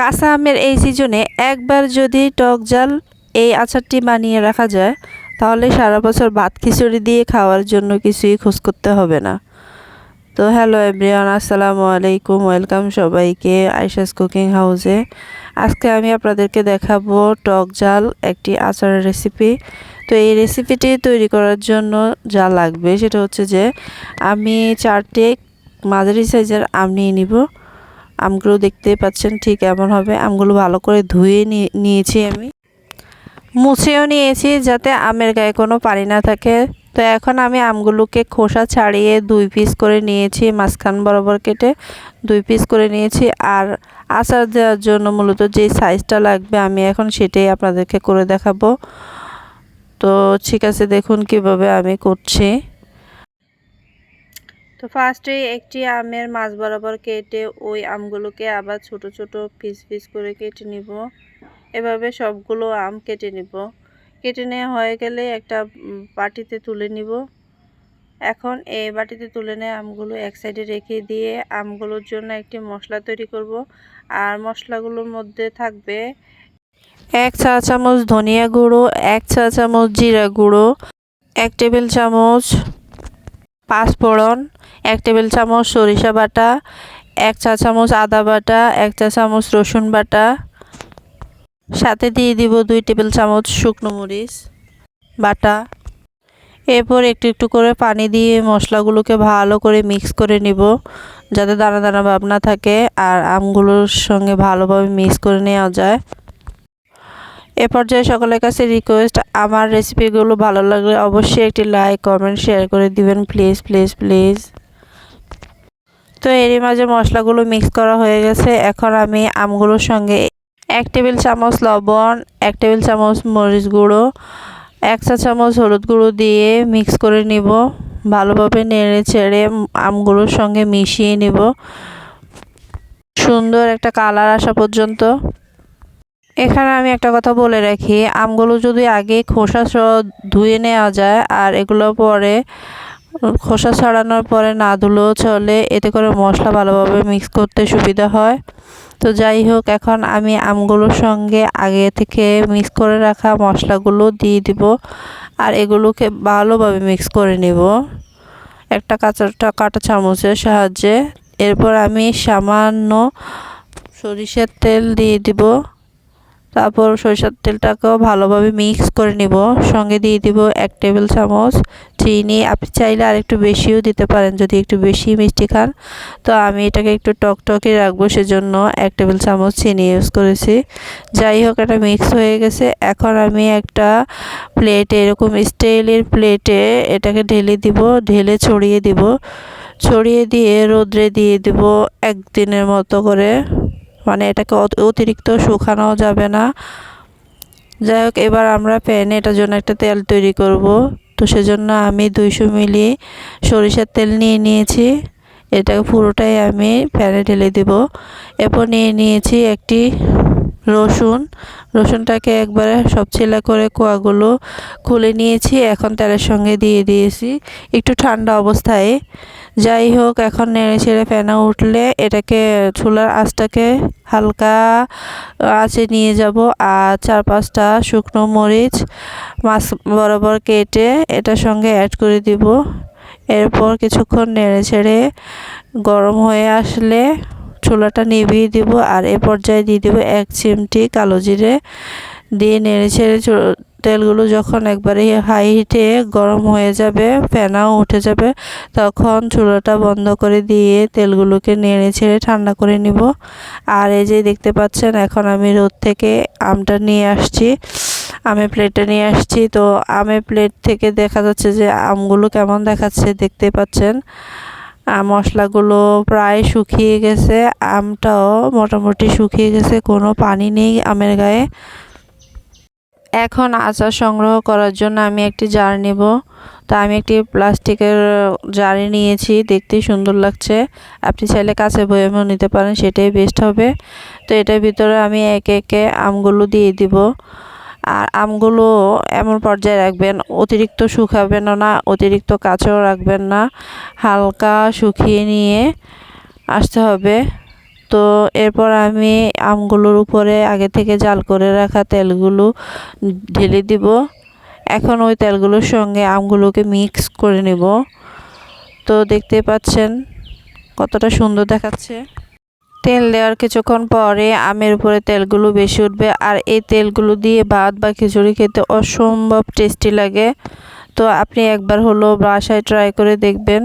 কাঁচা আমের এই সিজনে একবার যদি টক জাল এই আচারটি বানিয়ে রাখা যায়, তাহলে সারা বছর ভাত খিচুড়ি দিয়ে খাওয়ার জন্য কিছুই খোঁজ করতে হবে না। তো হ্যালো এভরিওয়ান, আসসালামু আলাইকুম, ওয়েলকাম সবাইকে আইসাস কুকিং হাউসে। আজকে আমি আপনাদেরকে দেখাবো টক জাল, একটি আচারের রেসিপি তো এই রেসিপিটি তৈরি করার জন্য যা লাগবে সেটা হচ্ছে যে, আমি চারটে মাঝারি সাইজের আম নিয়ে নিব। আমগুলো দেখতে পাচ্ছেন, ঠিক এমন হবে। আমগুলো ভালো করে ধুয়ে নিয়েছি আমি। মুছেও নিয়েছি যাতে আমের গায়ে কোনো পানি না থাকে। তো এখন আমি আমগুলোকে খোসা ছাড়িয়ে দুই পিস করে নিয়েছি, মাঝখান বরাবর কেটে দুই পিস করে নিয়েছি। আর আচার দেওয়ার জন্য মূলত যে সাইজটা লাগবে আমি এখন সেটাই আপনাদেরকে করে দেখাবো। তো ঠিক আছে, দেখুন কীভাবে আমি করছি। তো ফার্স্টে একটি আমের মাছ বরাবর কেটে ওই আমগুলোকে আবার ছোট ছোট পিস পিস করে কেটে নিব। এভাবে সবগুলো আম কেটে নিব। কেটে নেওয়া হয়ে গেলে একটা বাটিতে তুলে নিব। এখন এই বাটিতে তুলে নেয় আমগুলো এক সাইডে রেখে দিয়ে আমগুলোর জন্য একটি মশলা তৈরি করব। আর মশলাগুলোর মধ্যে থাকবে এক চা চামচ ধনিয়া গুঁড়ো, এক চা চামচ জিরা গুঁড়ো, এক টেবিল চামচ পাঁচফোড়ন এক টেবিল চামচ সরিষা বাটা, এক চা চামচ আদা বাটা, এক চা চামচ রসুন বাটা। সাথে দিয়ে দিব দুই টেবিল চামচ শুকনো মরিচ বাটা। এরপর একটু একটু করে পানি দিয়ে মশলাগুলোকে ভালো করে মিক্স করে নিব, যাতে দানা দানা ভাব না থাকে আর আমগুলোর সঙ্গে ভালোভাবে মিক্স করে নেওয়া যায়। এ পর্যায়ে সকলের কাছে রিকোয়েস্ট আমার রেসিপিগুলো ভালো লাগলে অবশ্যই একটি লাইক কমেন্ট শেয়ার করে দিবেন। প্লিজ প্লিজ প্লিজ তো এরই মাঝে মশলাগুলো মিক্স করা হয়ে গেছে। এখন আমি আমগুলোর সঙ্গে এক টেবিল চামচ লবণ, এক টেবিল চামচ মরিচ গুঁড়ো, এক চা চামচ হলুদ গুঁড়ো দিয়ে মিক্স করে নিব। ভালোভাবে নেড়ে ছেড়ে আমগুলোর সঙ্গে মিশিয়ে নিব। সুন্দর একটা কালার আসা পর্যন্ত। এখানে আমি একটা কথা বলে রাখি, আমগুলো যদি আগে খোসা সহ ধুয়ে নেওয়া যায় আর এগুলো পরে খোসা ছাড়ানোর পরে না ধুলেও চলে, এতে করে মশলা ভালোভাবে মিক্স করতে সুবিধা হয়। তো যাই হোক, এখন আমি আমগুলোর সঙ্গে আগে থেকে মিক্স করে রাখা মশলাগুলো দিয়ে দিব আর এগুলোকে ভালোভাবে মিক্স করে নিব। একটা কাঁচা কাটা চামচের সাহায্যে। এরপর আমি সামান্য সরিষার তেল দিয়ে দিব। তারপর সরিষার তেলটাকেও ভালোভাবে মিক্স করে নিব। সঙ্গে দিয়ে দিব এক টেবিল চামচ চিনি। আপনি চাইলে আর একটু বেশিও দিতে পারেন যদি একটু বেশি মিষ্টি খান। তো আমি এটাকে একটু টকটকে রাখব সেজন্য এক টেবিল চামচ চিনি ইউজ করেছি। যাই হোক, এটা মিক্স হয়ে গেছে। এখন আমি একটা প্লেটে এরকম স্টিলের প্লেটে এটাকে ঢেলে দিব। ঢেলে ছড়িয়ে দিব। ছড়িয়ে দিয়ে রোদ্রে দিয়ে দিব একদিনের মতো করে। মানে এটাকে অতিরিক্ত শুকানো যাবে না। যাই হোক এবার আমরা প্যানে এটার জন্য একটা তেল তৈরি করব। তো সেজন্য আমি দুইশো মিলি সরিষার তেল নিয়ে নিয়েছি। এটাকে পুরোটাই আমি প্যানে ঢেলে দেব। এরপর নিয়ে নিয়েছি একটি রসুন। রসুনটাকে একবারে সব ছেলা করে কোয়াগুলো খুলে নিয়েছি। এখন তেলের সঙ্গে দিয়ে দিয়েছি। একটু ঠান্ডা অবস্থায়। যাই হোক, এখন নেড়ে ছেড়ে ফেনা উঠলে এটাকে চুলার আঁচটাকে হালকা আঁচে নিয়ে যাব। আর চার পাঁচটা শুকনো মরিচ মাছ বরাবর কেটে এটার সঙ্গে অ্যাড করে দিব। এরপর কিছুক্ষণ নেড়ে ছেড়ে গরম হয়ে আসলে চুলাটা নিভিয়ে দিব। আর এ পর্যায়ে দিয়ে দিব এক চিমটি কালো জিরে। দিয়ে নেড়ে ছেড়ে তেলগুলো যখন একবারে হাই হিটে গরম হয়ে যাবে, ফেনাও উঠে যাবে, তখন চুলাটা বন্ধ করে দিয়ে তেলগুলোকে নেড়ে ছেড়ে ঠান্ডা করে নিব। আর এই যে দেখতে পাচ্ছেন, এখন আমি রোদ থেকে আমটা নিয়ে আসছি। আমের প্লেটটা নিয়ে আসছি। তো আমের প্লেট থেকে দেখা যাচ্ছে যে আমগুলো কেমন দেখাচ্ছে দেখতে পাচ্ছেন। মশলাগুলো প্রায় শুকিয়ে গেছে, আমটাও মোটামুটি শুকিয়ে গেছে, কোনো পানি নেই আমের গায়ে। এখন আচার সংগ্রহ করার জন্য আমি একটি জার নেব। তা আমি একটি প্লাস্টিকের জারে নিয়েছি। দেখতে সুন্দর লাগছে। আপনি চাইলে কাছে বয়ামেও নিতে পারেন, সেটাই বেস্ট হবে। তো এটার ভিতরে আমি একে একে আমগুলো দিয়ে দিব। আর আমগুলো এমন পর্যায়ে রাখবেন, অতিরিক্ত শুকাবেন না, অতিরিক্ত কাছেও রাখবেন না। হালকা শুকিয়ে নিয়ে আসতে হবে। তো এরপর আমি আমগুলোর উপরে আগে থেকে জাল করে রাখা তেলগুলো ঢেলে দিব। এখন ওই তেলগুলোর সঙ্গে আমগুলোকে মিক্স করে নেব। তো দেখতে পাচ্ছেন কতটা সুন্দর দেখাচ্ছে। তেল দেওয়ার কিছুক্ষণ পরে আমের উপরে তেলগুলো বেশি উঠবে আর এই তেলগুলো দিয়ে ভাত বা খিচুড়ি খেতে অসম্ভব টেস্টি লাগে। তো আপনি একবার হলো বাসায় ট্রাই করে দেখবেন।